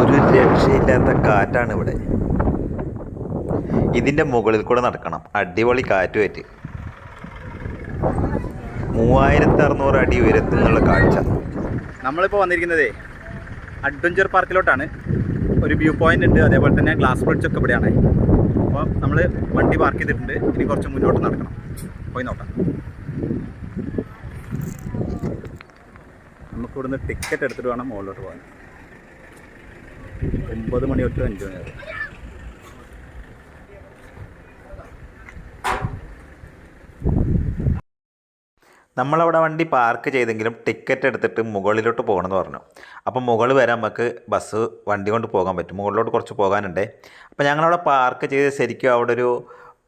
ഒരു രക്ഷയില്ലാത്ത കാറ്റാണ് ഇവിടെ. ഇതിന്റെ മുകളിൽ കൂടെ നടക്കണം. അടിപൊളി കാറ്റുമായിട്ട്. മൂവായിരത്തി അറുന്നൂറ് അടി ഉയരത്തിൽ നിന്നുള്ള കാഴ്ച. നമ്മളിപ്പോൾ വന്നിരിക്കുന്നത് അഡ്വഞ്ചർ പാർക്കിലോട്ടാണ്. ഒരു വ്യൂ പോയിന്റ് ഉണ്ട്. അതേപോലെ തന്നെ ഗ്ലാസ് ബ്രിഡ്ജ് ഒക്കെ ഇവിടെയാണ്. അപ്പോൾ നമ്മൾ വണ്ടി പാർക്ക് ചെയ്തിട്ടുണ്ട്. ഇനി കുറച്ച് മുന്നോട്ട് നടക്കണം. പോയി നോക്കാം നമുക്ക് ഇവിടുന്ന് ടിക്കറ്റ് എടുത്തിട്ട് വേണം മുകളിലോട്ട് പോകാൻ. ഒമ്പത് മണി തൊട്ട് അഞ്ച് മണി വരെ. നമ്മളവിടെ വണ്ടി പാർക്ക് ചെയ്തെങ്കിലും ടിക്കറ്റ് എടുത്തിട്ട് മുകളിലോട്ട് പോകണമെന്ന് പറഞ്ഞു. അപ്പം മുകളിൽ വരാൻ നമുക്ക് ബസ് വണ്ടി കൊണ്ട് പോകാൻ പറ്റും. മുകളിലോട്ട് കുറച്ച് പോകാനുണ്ട്. അപ്പം ഞങ്ങളവിടെ പാർക്ക് ചെയ്ത് ശരിക്കും അവിടെ ഒരു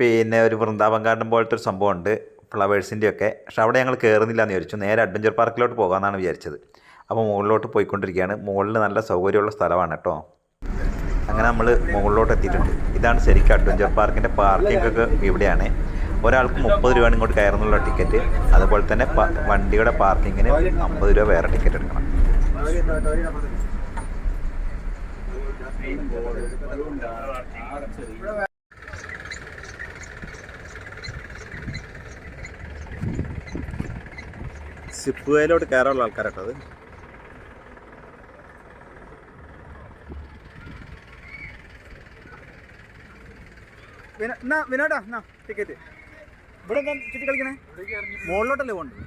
പിന്നെ ഒരു വൃന്ദാവൻ ഗാർഡൻ പോലത്തെ ഒരു സംഭവമുണ്ട്. ഫ്ലവേഴ്സിന്റെയൊക്കെ പക്ഷെ അവിടെ ഞങ്ങൾ കയറുന്നില്ല എന്ന് വിചാരിച്ചു. നേരെ അഡ്വഞ്ചർ പാർക്കിലോട്ട് പോകാമെന്നാണ് വിചാരിച്ചത്. അപ്പോൾ മുകളിലോട്ട് പോയിക്കൊണ്ടിരിക്കുകയാണ്. മുകളിൽ നല്ല സൗകര്യമുള്ള സ്ഥലമാണ് കേട്ടോ. അങ്ങനെ നമ്മൾ മുകളിലോട്ട് എത്തിയിട്ടുണ്ട്. ഇതാണ് ശരിക്കും അഡ്വഞ്ചർ പാർക്കിന്റെ പാർക്കിംഗ് ഒക്കെ ഇവിടെയാണ്. ഒരാൾക്ക് മുപ്പത് രൂപയാണ് ഇങ്ങോട്ട് കയറുന്നുള്ള ടിക്കറ്റ്. അതുപോലെ തന്നെ വണ്ടിയുടെ പാർക്കിങ്ങിന് അമ്പത് രൂപ വേറെ ടിക്കറ്റ് എടുക്കണം. സിപ്പ് വേയിലോട്ട് കയറാനുള്ള ആൾക്കാരാട്ടോ അത്. എന്നാ വിനോടാ എന്നാ ടിക്കറ്റ് ഇവിടെ എന്താ ചുറ്റി കളിക്കണേ? മുകളിലോട്ടല്ലേ പോകണ്ടത്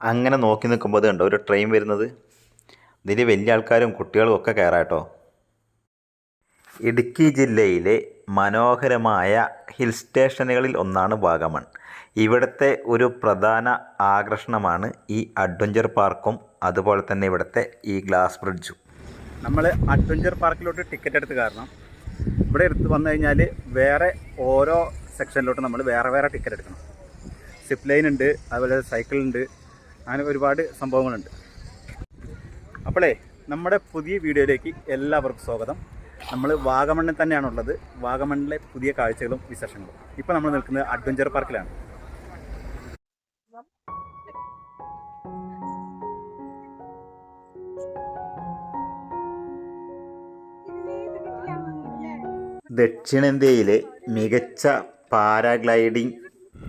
അങ്ങനെ നോക്കി നിൽക്കുമ്പോൾ അത് കണ്ടോ ഒരു ട്രെയിൻ വരുന്നത്? ഇതിൽ വലിയ ആൾക്കാരും കുട്ടികളും ഒക്കെ കയറാട്ടോ ഇടുക്കി ജില്ലയിലെ മനോഹരമായ ഹിൽ സ്റ്റേഷനുകളിൽ ഒന്നാണ് വാഗമൺ. ഇവിടുത്തെ ഒരു പ്രധാന ആകർഷണമാണ് ഈ അഡ്വഞ്ചർ പാർക്കും അതുപോലെ തന്നെ ഇവിടുത്തെ ഈ ഗ്ലാസ് ബ്രിഡ്ജും നമ്മൾ അഡ്വഞ്ചർ പാർക്കിലോട്ട് ടിക്കറ്റ് എടുത്ത് കാരണം ഇവിടെ എടുത്ത് വന്നു കഴിഞ്ഞാൽ വേറെ ഓരോ സെക്ഷനിലോട്ട് നമ്മൾ വേറെ വേറെ ടിക്കറ്റ് എടുക്കണം. സിപ്പ് ലൈൻ ഉണ്ട് അതുപോലെ സൈക്കിൾ ഉണ്ട് അങ്ങനെ ഒരുപാട് സംഭവങ്ങളുണ്ട്. അപ്പോളേ നമ്മുടെ പുതിയ വീഡിയോയിലേക്ക് എല്ലാവർക്കും സ്വാഗതം. നമ്മൾ വാഗമണ്ണിൽ തന്നെയാണുള്ളത്. വാഗമണ്ണിലെ പുതിയ കാഴ്ചകളും വിശേഷങ്ങളും. ഇപ്പോൾ നമ്മൾ നിൽക്കുന്നത് അഡ്വഞ്ചർ പാർക്കിലാണ് ദക്ഷിണേന്ത്യയിലെ മികച്ച പാരാഗ്ലൈഡിംഗ്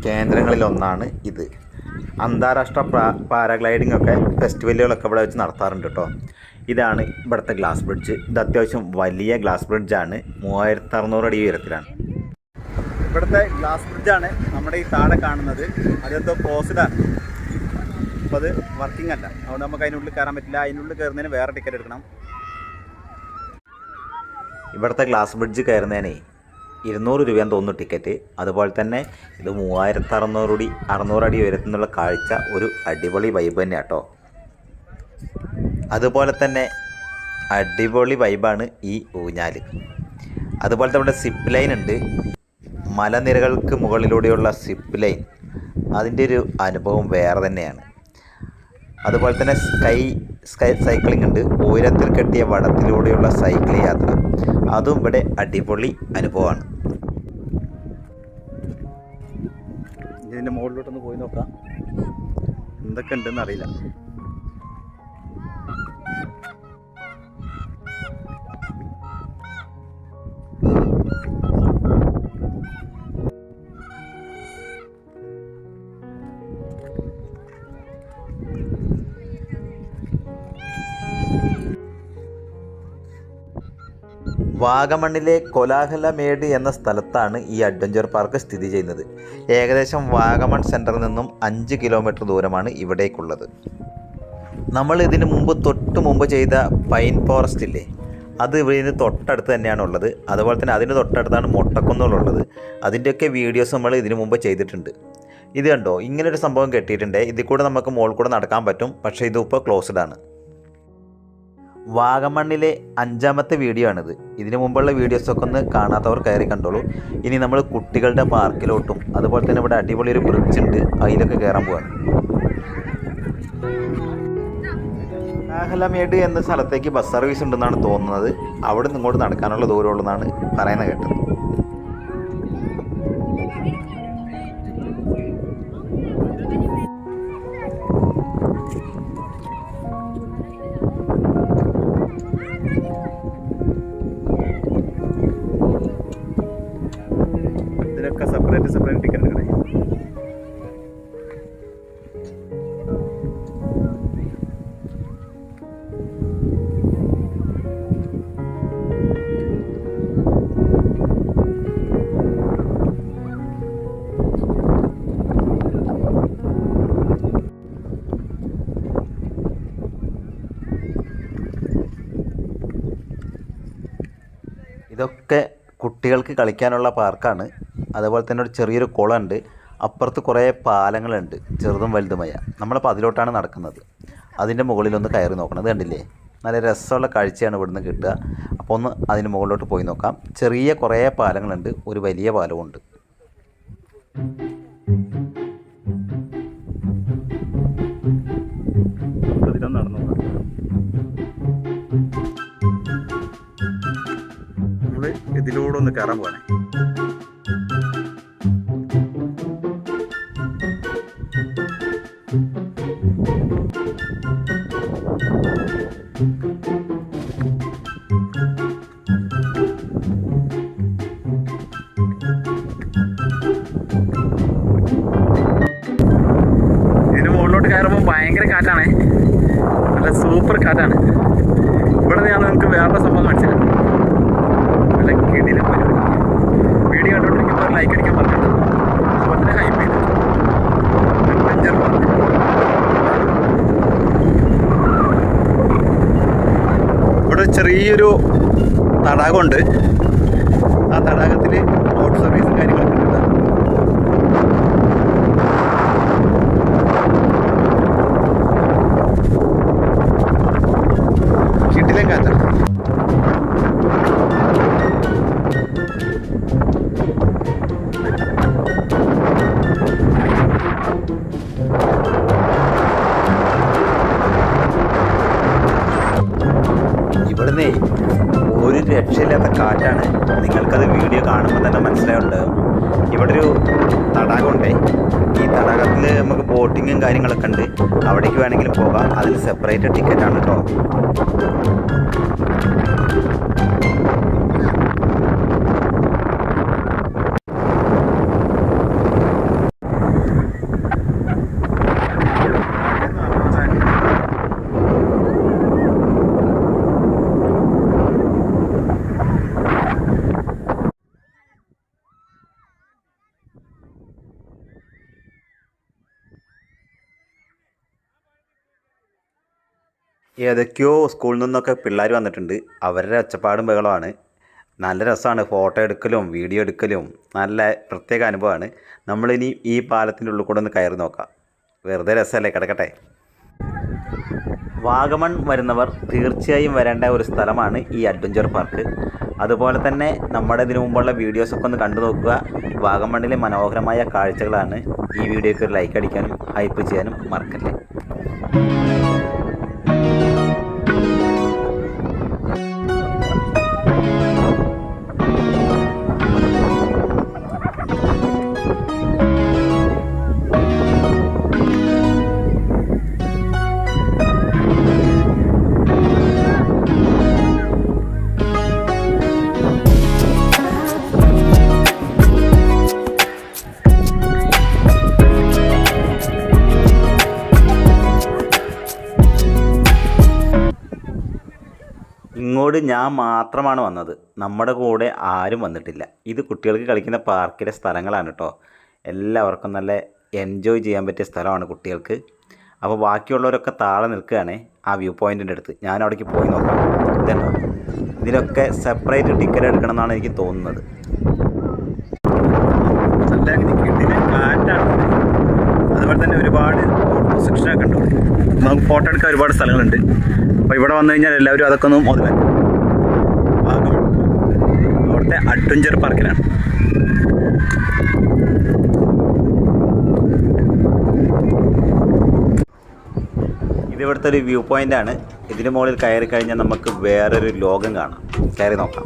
കേന്ദ്രങ്ങളിലൊന്നാണ് ഇത്. അന്താരാഷ്ട്ര പാരാഗ്ലൈഡിംഗ് ഒക്കെ ഫെസ്റ്റിവലുകളൊക്കെ ഇവിടെ വെച്ച് നടത്താറുണ്ട് കേട്ടോ ഇതാണ് ഇവിടുത്തെ ഗ്ലാസ് ബ്രിഡ്ജ്. ഇത് അത്യാവശ്യം വലിയ ഗ്ലാസ് ബ്രിഡ്ജാണ്. മൂവായിരത്തി അറുന്നൂറ് അടി ഉയരത്തിലാണ്. ഇവിടുത്തെ ഗ്ലാസ് ബ്രിഡ്ജാണ് നമ്മുടെ ഈ താഴെ കാണുന്നത്. അതെന്തോ ക്ലോസ്ഡാണ് അപ്പോൾ അത് വർക്കിംഗ് അല്ല. അതുകൊണ്ട് നമുക്ക് അതിനുള്ളിൽ കയറാൻ പറ്റില്ല. അതിനുള്ളിൽ കയറുന്നതിന് വേറെ ടിക്കറ്റ് എടുക്കണം. ഇവിടുത്തെ ഗ്ലാസ് ബ്രിഡ്ജ് കയറുന്നതിന് ഇരുന്നൂറ് രൂപയെന്ന് തോന്നുന്നു ടിക്കറ്റ്. അതുപോലെ തന്നെ ഇത് മൂവായിരത്തി അറുന്നൂറ് അറുന്നൂറടി അറുന്നൂറ് അടി ഉയരത്തിൽ നിന്നുള്ള കാഴ്ച ഒരു അടിപൊളി വൈബ് തന്നെയാണ് കേട്ടോ അതുപോലെ തന്നെ അടിപൊളി വൈബാണ് ഈ ഊഞ്ഞാൽ അതുപോലെ ഇവിടെ സിപ്പ് ലൈൻ ഉണ്ട്. മലനിരകൾക്ക് മുകളിലൂടെയുള്ള സിപ്പ് ലൈൻ അതിന്റെ ഒരു അനുഭവം വേറെ തന്നെയാണ്. അതുപോലെ തന്നെ സ്കൈ സ്കൈ സൈക്ലിംഗ് ഉണ്ട്. ഉയരത്തിൽ കെട്ടിയ വടത്തിലൂടെയുള്ള സൈക്കിൾ യാത്ര. അതും ഇവിടെ അടിപൊളി അനുഭവമാണ്. ഇതിന്റെ മുകളിലോട്ടൊന്ന് പോയി നോക്കാം. എന്തൊക്കെ ഉണ്ടെന്ന് അറിയില്ല. വാഗമണ്ണിലെ കൊലാഹലമേട് എന്ന സ്ഥലത്താണ് ഈ അഡ്വഞ്ചർ പാർക്ക് സ്ഥിതി ചെയ്യുന്നത്. ഏകദേശം വാഗമൺ സെന്ററിൽ നിന്നും അഞ്ച് കിലോമീറ്റർ ദൂരമാണ് ഇവിടേക്കുള്ളത്. നമ്മൾ ഇതിന് മുമ്പ് തൊട്ട് മുമ്പ് ചെയ്ത പൈൻ ഫോറസ്റ്റ് ഇല്ലേ? അത് ഇതിന് തൊട്ടടുത്ത് തന്നെയാണ് ഉള്ളത്. അതുപോലെ തന്നെ അതിന് തൊട്ടടുത്താണ് മുട്ടക്കുന്നുകളുള്ളത് അതിന്റെയൊക്കെ വീഡിയോസ് നമ്മൾ ഇതിനു മുമ്പ് ചെയ്തിട്ടുണ്ട്. ഇത് കണ്ടോ? ഇങ്ങനൊരു സംഭവം കെട്ടിയിട്ടുണ്ട്. ഇതിൽ കൂടെ നമുക്ക് മോൾ കൂടെ നടക്കാൻ പറ്റും. പക്ഷേ ഇതിപ്പോൾ ക്ലോസ്ഡ് ആണ്. വാഗമണ്ണിലെ അഞ്ചാമത്തെ വീഡിയോ ആണിത്. ഇതിനു മുമ്പുള്ള വീഡിയോസൊക്കെ ഒന്ന് കാണാത്തവർ കയറി കണ്ടോളൂ. ഇനി നമ്മൾ കുട്ടികളുടെ പാർക്കിലോട്ടും അതുപോലെ തന്നെ ഇവിടെ അടിപൊളി ഒരു ബ്രിഡ്ജ് ഉണ്ട്. അതിലൊക്കെ കയറാൻ പോവാണ്. നാഹലമേട് എന്ന സ്ഥലത്തേക്ക് ബസ് സർവീസ് ഉണ്ടെന്നാണ് തോന്നുന്നത്. അവിടെ നിന്ന് ഇങ്ങോട്ട് നടക്കാനുള്ള ദൂരമുള്ളതാണ് പറയുന്നത് കേട്ടത്. കുട്ടികൾക്ക് കളിക്കാനുള്ള പാർക്കാണ്. അതുപോലെ തന്നെ ഒരു ചെറിയൊരു കുളമുണ്ട്. അപ്പുറത്ത് കുറേ പാലങ്ങളുണ്ട്. ചെറുതും വലുതുമായ. നമ്മളിപ്പോൾ അതിലോട്ടാണ് നടക്കുന്നത്. അതിന്റെ മുകളിലൊന്ന് കയറി നോക്കണം. ഇത് കണ്ടില്ലേ? നല്ല രസമുള്ള കാഴ്ചയാണ് ഇവിടുന്ന് കിട്ടുക. അപ്പോൾ ഒന്ന് അതിന് മുകളിലോട്ട് പോയി നോക്കാം. ചെറിയ കുറേ പാലങ്ങളുണ്ട്. ഒരു വലിയ പാലമുണ്ട് ഇതിലൊന്ന് ഇതിലൂടെ ഒന്ന് കയറാൻ പോകണേ ചെറിയൊരു തടാകമുണ്ട്. ആ തടാകത്തിൽ ബോട്ട് സർവീസും കാര്യങ്ങളൊക്കെ ഉണ്ട്. കിട്ടിലെ കാറ്റാണ് ഇവിടുന്നേ രക്ഷയില്ലാത്ത കാറ്റാണ്. നിങ്ങൾക്കത് വീഡിയോ കാണുമ്പോൾ തന്നെ മനസ്സിലാവുണ്ടാകും ഇവിടെ ഒരു തടാകമുണ്ട്. ഈ തടാകത്തിൽ നമുക്ക് ബോട്ടിങ്ങും കാര്യങ്ങളൊക്കെ ഉണ്ട്. അവിടേക്ക് വേണമെങ്കിലും പോകാം. അതിൽ സെപ്പറേറ്റ് ടിക്കറ്റാണ് കേട്ടോ ഏതൊക്കെയോ സ്കൂളിൽ നിന്നൊക്കെ പിള്ളേർ വന്നിട്ടുണ്ട്. അവരുടെ ഒച്ചപ്പാടും ബഹളമാണ് നല്ല രസമാണ്. ഫോട്ടോ എടുക്കലും വീഡിയോ എടുക്കലും. നല്ല പ്രത്യേക അനുഭവമാണ്. നമ്മളിനി ഈ പാലത്തിന്റെ ഉള്ളിൽ കൂടെ ഒന്ന് കയറി നോക്കാം. വെറുതെ രസമല്ലേ? കിടക്കട്ടെ. വാഗമൺ വരുന്നവർ തീർച്ചയായും വരേണ്ട ഒരു സ്ഥലമാണ് ഈ അഡ്വഞ്ചർ പാർക്ക്. അതുപോലെ തന്നെ നമ്മുടെ ഇതിനു മുമ്പുള്ള വീഡിയോസൊക്കെ ഒന്ന് കണ്ടു നോക്കുക. വാഗമണ്ണിലെ മനോഹരമായ കാഴ്ചകളാണ് ഈ വീഡിയോയ്ക്ക് ഒരു ലൈക്ക് അടിക്കാനും ഹൈപ്പ് ചെയ്യാനും മറക്കല്ലേ? ഇങ്ങോട്ട് ഞാൻ മാത്രമാണ് വന്നത്. നമ്മുടെ കൂടെ ആരും വന്നിട്ടില്ല. ഇത് കുട്ടികൾക്ക് കളിക്കുന്ന പാർക്കിലെ സ്ഥലങ്ങളാണ് കേട്ടോ എല്ലാവർക്കും നല്ല എൻജോയ് ചെയ്യാൻ പറ്റിയ സ്ഥലമാണ് കുട്ടികൾക്ക്. അപ്പോൾ ബാക്കിയുള്ളവരൊക്കെ താഴെ നിൽക്കുകയാണ് ആ വ്യൂ പോയിന്റിന്റെ അടുത്ത്. ഞാൻ അവിടേക്ക് പോയി നോക്കാം. ഇതുണ്ടോ? ഇതിലൊക്കെ സെപ്പറേറ്റ് ടിക്കറ്റ് എടുക്കണം എന്നാണ് എനിക്ക് തോന്നുന്നത്. അതുപോലെ തന്നെ ഒരുപാട് സെക്ഷനൊക്കെ ഉണ്ട്. ഇവിടെ. നമുക്ക് ഫോട്ടോ എടുക്കാൻ ഒരുപാട് സ്ഥലങ്ങളുണ്ട്. അപ്പോൾ ഇവിടെ വന്നു കഴിഞ്ഞാൽ എല്ലാവരും അതൊക്കെ ഒന്ന് ഭാഗം അവിടുത്തെ അഡ്വഞ്ചർ പാർക്കിലാണ് ഇതിവിടുത്തെ ഒരു വ്യൂ പോയിന്റ് ആണ്. ഇതിന് മുകളിൽ കയറി കഴിഞ്ഞാൽ നമുക്ക് വേറൊരു ലോകം കാണാം. കയറി നോക്കാം.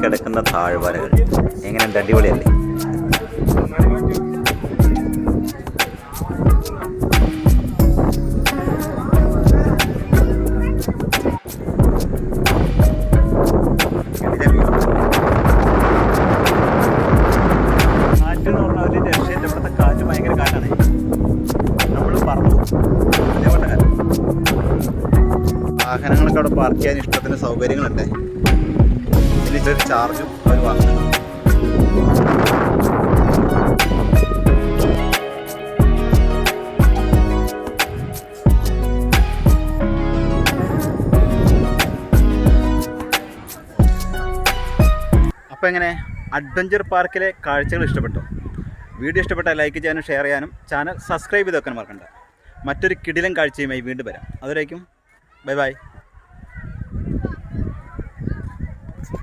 മൂടിക്കിടക്കുന്ന താഴ്വരകൾ. എങ്ങനെയുണ്ട് അടിപൊളിയല്ലേ? ഇതിന് ഒരു ചാർജും അവർ വാങ്ങുന്നുണ്ട് അപ്പോൾ എങ്ങനെ? അഡ്വഞ്ചർ പാർക്കിലെ കാഴ്ചകൾ ഇഷ്ടപ്പെട്ടു? വീഡിയോ ഇഷ്ടപ്പെട്ടാൽ ലൈക്ക് ചെയ്യാനും ഷെയർ ചെയ്യാനും ചാനൽ സബ്സ്ക്രൈബ് ചെയ്ത് വെക്കാൻ മറക്കണ്ട. മറ്റൊരു കിടിലൻ കാഴ്ചയുമായി വീണ്ടും വരാം. അതുവരേക്കും ബൈ ബൈ